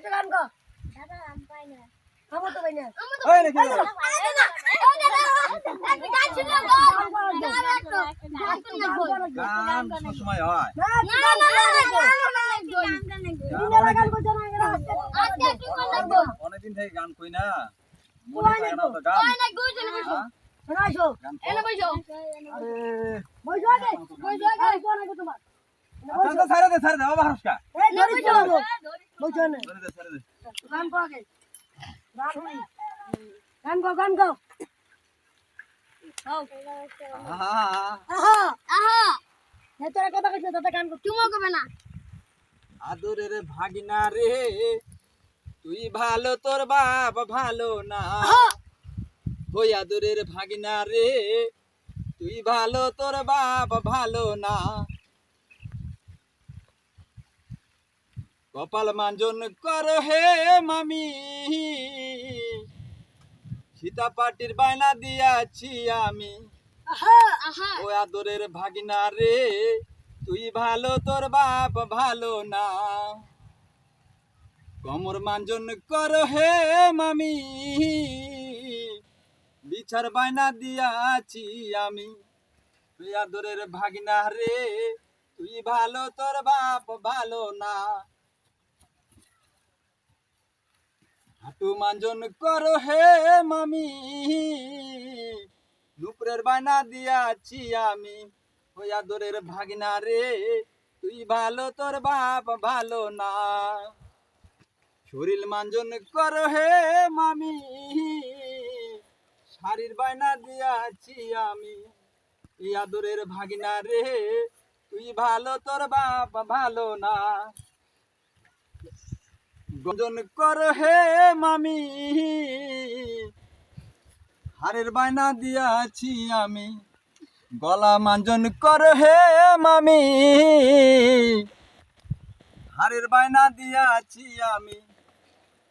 একটা গো দাদা আমি পাই না আমার তো ভাই না ওই নাকি গান সবসময় হয় গান করছ না এরা অনেকদিন থেকে গান কই না মনে থাকে না তো গান হ্যাঁ? শোনাইছো গান কর। আরে বইছো আগে বইছো আগে কোন আগে তোমার আচ্ছা, আচ্ছা, ছাড়ে দে ছাড়ে দে না ছাড়ে দে ছাড়ে দে গান কো আগে। গান হই গান আদরের ভাগিনা রে তুই ভালো তোর বাপ ভালো না। ওই আদরের ভাগিনা রে তুই ভালো তোর বাপ ভালো না। কপাল মাঞ্জন কর হে মামি। সীতা পাটির বায়না দিয়াছি আমি। ও আদরের ভাগিনা রে তুই ভালো তোর বাপ ভালো না। কমর মাঞ্জন কর হে মামি। বিছার বায়না দিয়াছি আমি। তুই আদরের ভাগিনা রে তুই ভালো তোর বাপ ভালো না। হাঁটু মাঞ্জন কর হে মামি। নুপুরের বায়না দিয়াছি আমি। ওই আদরের ভাগিনা রে, তুই ভালো, তোর বাপ ভালো না। শরীর মাঞ্জন কর হে মামি। শাড়ির বায়না দিয়াছি আমি। এই আদরের ভাগিনা রে, তুই ভালো, তোর বাপ ভালো না। গজন কর হে মামি। হারের বায়না দিয়াছি আমি। গলা মাঞ্জন কর হে মামি। হারের বায়না দিয়াছি আমি।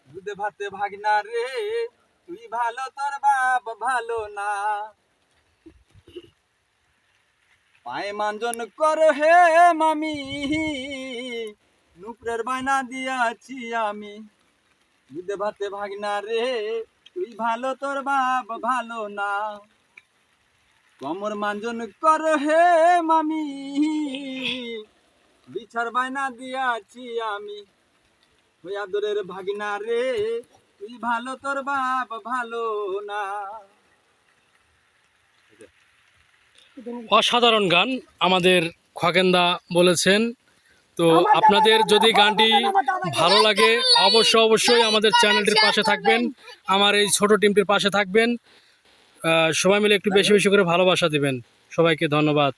দুধে ভাতে ভাগনা রে, তুই ভালো, তোর বাপ ভালো না। পায়ে মাঞ্জন কর হে মামি। নুপুরের বায়না দিয়াছি আমি। দুধে ভাতে ভাগনা রে, তুই ভালো, তোর বাপ ভালো না। কমর মাঞ্জন কর হে মামি, বিছার বায়না দিয়াছি আমি। ওই আদরের ভাগিনা রে, তুই ভালো, তোর বাপ ভালো না। অসাধারণ গান আমাদের খগেন্দা বলেছেন। তো আপনাদের যদি গানটি ভালো লাগে অবশ্য অবশ্যই আমাদের চ্যানেলটির পাশে থাকবেন। আমার এই ছোট টিমটির পাশে থাকবেন। সবাই মিলে একটু বেশি বেশি করে ভালোবাসা দিবেন। সবাইকে ধন্যবাদ।